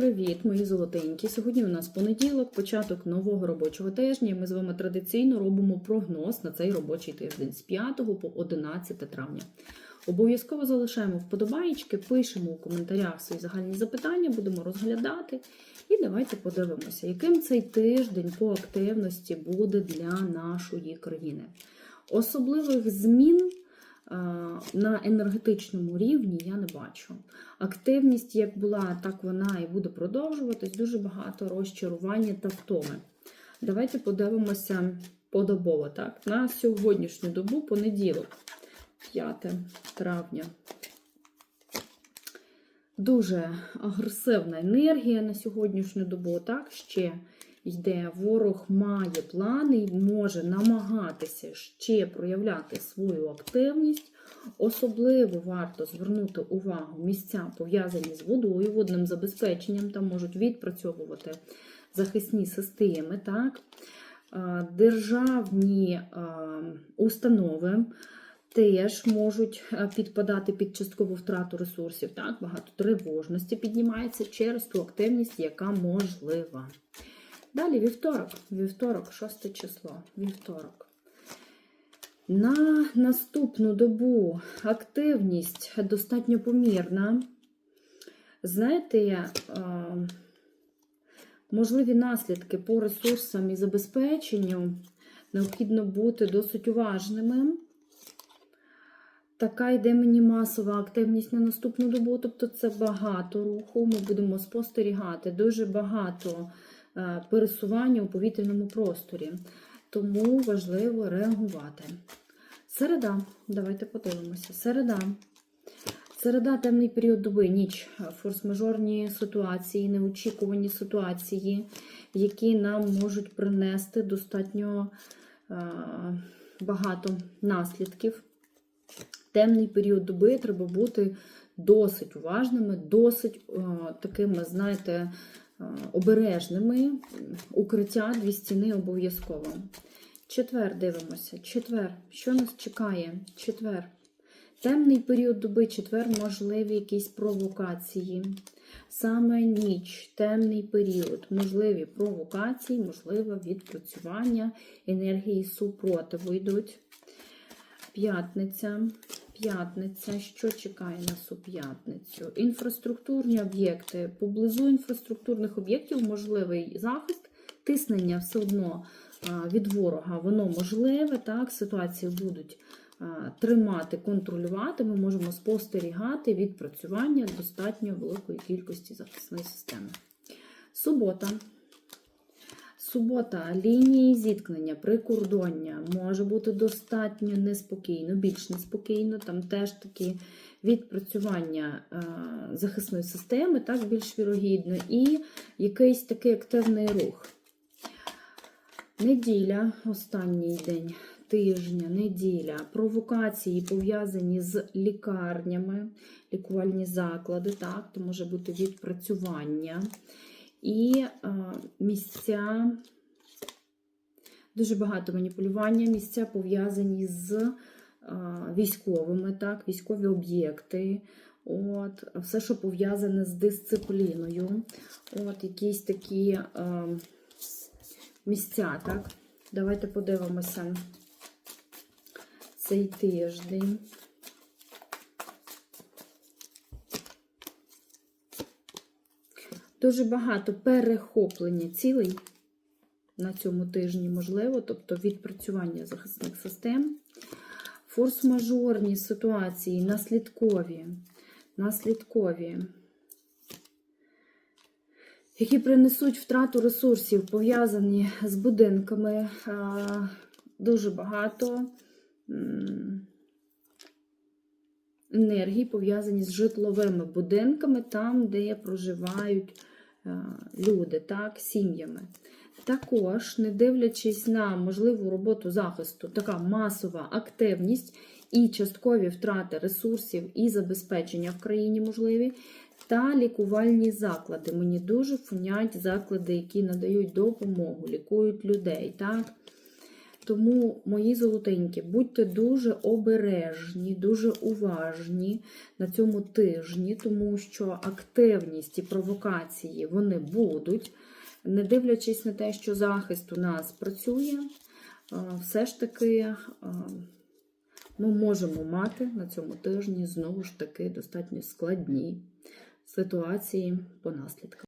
Привіт, мої золотенькі. Сьогодні у нас понеділок, початок нового робочого тижня. Ми з вами традиційно робимо прогноз на цей робочий тиждень з 5 по 11 травня. Обов'язково залишаємо вподобаєчки, пишемо у коментарях свої загальні запитання, будемо розглядати. І давайте подивимося, яким цей тиждень по активності буде для нашої країни. Особливих змін на енергетичному рівні я не бачу. Активність як була, так вона і буде продовжуватись. Дуже багато розчарування та втоми. Давайте подивимося подобово. Так? На сьогоднішню добу, понеділок, 5 травня. Дуже агресивна енергія на сьогоднішню добу. Так, ще йде ворог має плани і може намагатися ще проявляти свою активність. Особливо варто звернути увагу місця, пов'язані з водою, водним забезпеченням, там можуть відпрацьовувати захисні системи, так? Державні установи теж можуть підпадати під часткову втрату ресурсів. Так? Багато тривожності піднімається через ту активність, яка можлива. Далі вівторок, вівторок, 6 число, вівторок. На наступну добу активність достатньо помірна. Знаєте, можливі наслідки по ресурсам і забезпеченню необхідно бути досить уважними. Така йде мені масова активність на наступну добу, тобто це багато руху. Ми будемо спостерігати дуже багато пересування у повітряному просторі. Тому важливо реагувати. Середа, давайте подивимося. Середа. Середа темний період доби, ніч, форс-мажорні ситуації, неочікувані ситуації, які нам можуть принести достатньо е, багато наслідків. Темний період доби треба бути досить уважними, досить е, такими, знаєте, е, обережними. Укриття дві стіни обов'язково. Четвер дивимося. Четвер. Що нас чекає? Четвер. Темний період доби, четвер, можливі якісь провокації. Саме ніч, темний період, можливі провокації, можливе відпрацювання енергії супротиву йдуть. П'ятниця. П'ятниця. Що чекає нас у п'ятницю? Інфраструктурні об'єкти. Поблизу інфраструктурних об'єктів можливий захист, тиснення все одно від ворога, воно можливе, так, ситуації будуть тримати, контролювати, ми можемо спостерігати відпрацювання достатньо великої кількості захисної системи. Субота. Субота, лінії зіткнення, прикордоння може бути достатньо неспокійно, більш неспокійно, там теж такі відпрацювання захисної системи, так, більш вірогідно, і якийсь такий активний рух. Неділя, останній день тижня, неділя, провокації пов'язані з лікарнями, лікувальні заклади, так, то може бути відпрацювання. І а, місця, дуже багато маніпулювання, місця пов'язані з а, військовими, так, військові об'єкти. От, Все, що пов'язане з дисципліною. От, Якісь такі. А, місця, так? Давайте подивимося цей тиждень. Дуже багато перехоплення цілей на цьому тижні можливо, тобто відпрацювання захисних систем, форс-мажорні ситуації, наслідкові, наслідкові які принесуть втрату ресурсів, пов'язані з будинками. Дуже багато енергії пов'язані з житловими будинками, там, де проживають люди, так, сім'ями. Також, не дивлячись на можливу роботу захисту, така масова активність і часткові втрати ресурсів і забезпечення в країні можливі, та лікувальні заклади. Мені дуже фунять заклади, які надають допомогу, лікують людей. так? Тому, мої золотенькі, будьте дуже обережні, дуже уважні на цьому тижні, тому що активність і провокації вони будуть. Не дивлячись на те, що захист у нас працює, все ж таки ми можемо мати на цьому тижні знову ж таки достатньо складні ситуації по наслідкам.